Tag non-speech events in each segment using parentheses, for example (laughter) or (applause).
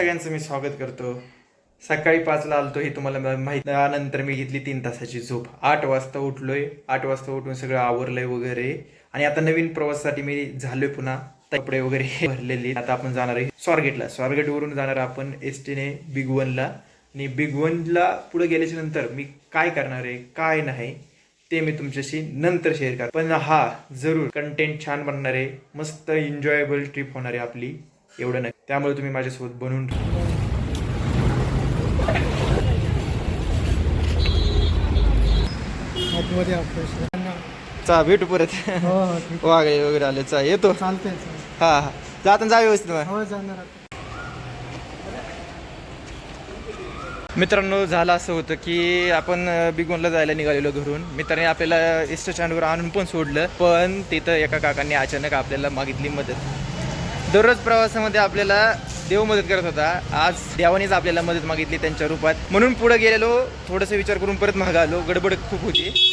सगळ्यांचं मी स्वागत करतो. सकाळी पाचला आलतो हे तुम्हाला माहीत माहीत त्यानंतर मी घेतली तीन तासाची झोप. आठ वाजता उठलोय. आठ वाजता उठून सगळं आवरलंय वगैरे. आणि आता नवीन प्रवासासाठी मी झालोय पुन्हा. कपडे वगैरे (laughs) भरलेले आता आपण जाणार आहे स्वारगेटला. स्वारगेटवरून जाणार आपण एस टीने बिग वनला आणि बिग वनला पुढे गेल्याच्यानंतर मी काय करणार आहे काय नाही ते मी तुमच्याशी नंतर शेअर कर पण हा जरूर कंटेंट छान बनणार आहे. मस्त एन्जॉयबल ट्रिप होणार आहे आपली. एवढं नाही. त्यामुळे तुम्ही माझ्यासोबत. आतमध्ये ऑपरेशन चा भेटू परत. हो हो ठीक वागळे वगैरे आले. चा येतो. चालतंय चालतंय. हा हा. जाता जा व्यवस्थित मग. हो जाणार आता. मित्रांनो झालं असं होतं की आपण बिगोनला जायला निघालेलो घरून. मित्रांनी आपल्याला एस स्टँडवर आणून पण सोडलं. पण तिथं एका काकांनी अचानक आपल्याला मागितली मदत. दररोज प्रवासामध्ये आपल्याला देव मदत करत होता. आज देवानेच आपल्याला मदत मागितली त्यांच्या रूपात. म्हणून पुढे गेलेलो थोडंसं विचार करून परत मागं आलो. गडबड खूप होती.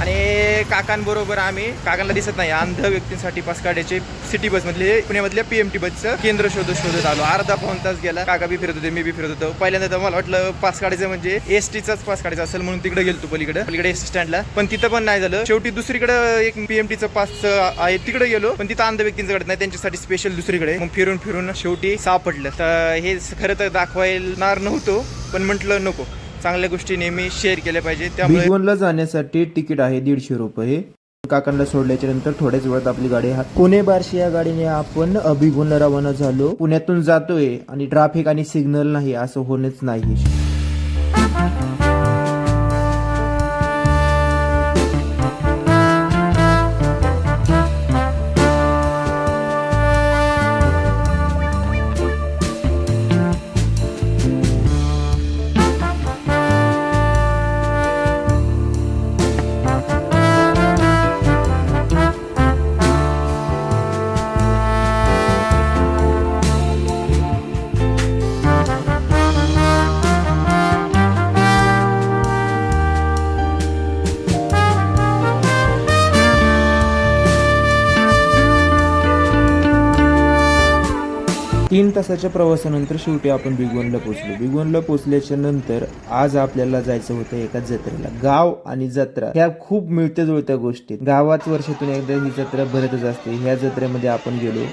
आणि काकांबरोबर आम्ही काकांना दिसत नाही अंध व्यक्तींसाठी पास काढायचे सिटी बस मधले पुण्यामधल्या पीएमटी बसचं केंद्र शोधत शोधत आलो. अर्धा पाऊन तास गेला. काका बी फिरत होते मी बी फिरत होतो. पहिल्यांदा तर मला वाटलं पास काढायचं म्हणजे एसटीचाच पास काढायचा असेल म्हणून तिकडे गेलो पलीकडे. पलीकडे एस स्टँडला पण तिथं पण नाही झालं. शेवटी दुसरीकडे एक पीएमटीचं पास आहे तिकडे गेलो. पण तिथं अंध व्यक्तींकडे नाही. त्यांच्यासाठी स्पेशल दुसरीकडे. मग फिरून फिरून शेवटी सापडलं. तर हे खरं तर दाखवायला नव्हतो. पण म्हटलं नको. चांगल्या गोष्टी नेहमी शेअर केल्या पाहिजे त्यामुळे जाण्यासाठी तिकीट आहे दीडशे रुपये. काकांना सोडल्याच्या नंतर थोड्याच वेळात आपली गाडी हा पुणे बारशी या गाडीने आपण बिगवनला रवाना झालो. पुण्यातून जातोय आणि ट्राफिक आणि सिग्नल नाही असं होणंच नाही. तीन तासाच्या प्रवासानंतर शेवटी आपण बिगवनला पोचलो बिगवनला पोचल्याच्या नंतर आज आपल्याला जायचं होतं एका जत्रेला. गाव आणि जत्रा ह्या खूप मिळत्या जुळत्या गोष्टी गावाच गावात वर्षातून एकदा ही जत्रा भरतच असते. ह्या जत्रेमध्ये आपण गेलो.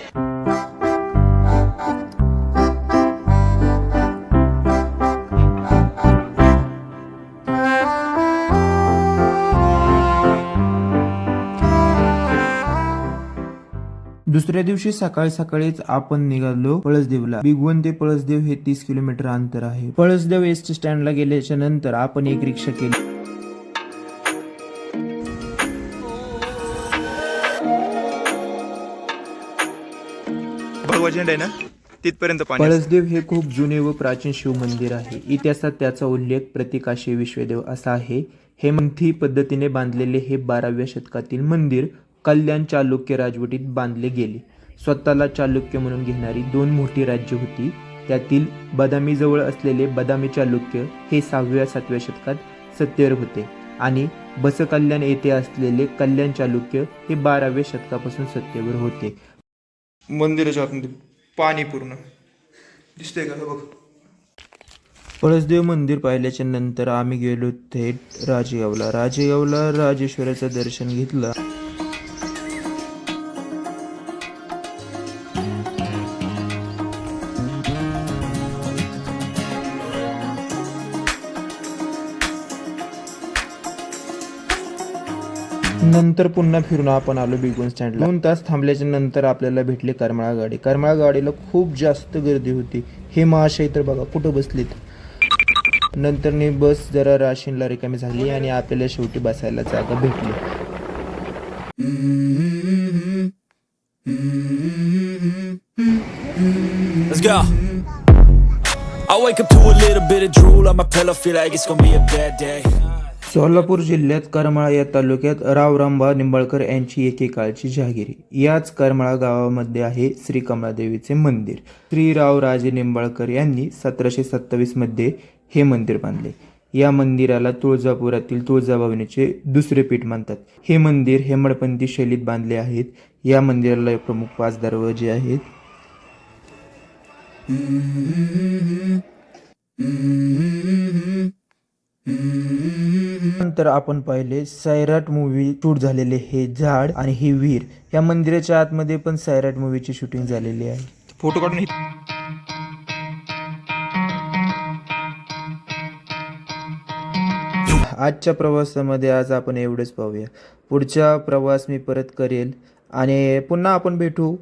दुसऱ्या दिवशी सकाळी सकाळीच आपण निघालो पळसदेवला. बिगवन ते पळसदेव हे तीस किलोमीटर अंतर आहे. पळसदेव एस टी स्टँडला गेल्याच्यानंतर आपण एक रिक्षा केली. भगवा झेंडा आहे ना? तिथपर्यंत पाणी असतं. पळसदेव हे खूप जुने व प्राचीन शिव मंदिर आहे. इतिहासात त्याचा उल्लेख प्रतिकाशी विश्वदेव असा आहे. हे मंथी पद्धतीने बांधलेले हे बाराव्या शतकातील मंदिर. कल्याण चालुक्य राजवटीत बांधले गेले. स्वतःला चालुक्य म्हणून घेणारी दोन मोठी राज्य होती. त्यातील बदामीजवळ असलेले बदामी चालुक्य हे सहाव्या सातव्या शतकात सत्तेवर होते आणि बसकल्याण येथे असलेले कल्याण चालुक्य हे बाराव्या शतकापासून सत्तेवर होते. मंदिराच्या आतमध्ये पाणी पूर्ण. दिसतंय का? बघ. पळसदेव मंदिर पाहिल्याच्या नंतर आम्ही गेलो थेट राजेगावला राजेगावला राजेश्वराचं दर्शन घेतलं. नंतर पुन्हा फिरून आपण आलो बिगोन स्टँडला. दोन तास थांबल्याच्या नंतर आपल्याला भेटली करमाळा गाडी. करमाळा गाडीला खूप जास्त गर्दी होती. हे महाशय तर बघा कुठं बसलीत? नंतर बस जरा राशीनला रिकामी झाली आणि आपल्याला शेवटी बसायला जागा भेटली. I wake up to a little bit of drool on my pillow, feel like it's gonna be a bad day. Solapur जिल्ह्यात करमाळा या तालुक्यात रावरांबा निंबाळकर यांची एकेकाळची जहागिरी याच करमाळा गावामध्ये आहे श्री कमळादेवीचे मंदिर. श्री रावराजे निंबाळकर यांनी सतराशे सत्तावीसमध्ये हे मंदिर बांधले. या मंदिराला तुळजापुरातील तुळजाभवानीचे दुसरे पीठ मानतात. हे मंदिर हेमडपंथी शैलीत बांधले आहेत. या मंदिराला प्रमुख पाच दरवाजे आहेत. नंतर आपण पाहिले सैराट मूवी शूट झालेले हे झाड आणि ही विहीर. या मंदिराच्या आतमध्ये पण सैराट मूवीची शूटिंग झालेली आहे. फोटो काढून आजच्या प्रवासामध्ये आज आपण एवढंच पाहूया. पुढचा प्रवास मी परत करेल आणि पुन्हा आपण भेटू.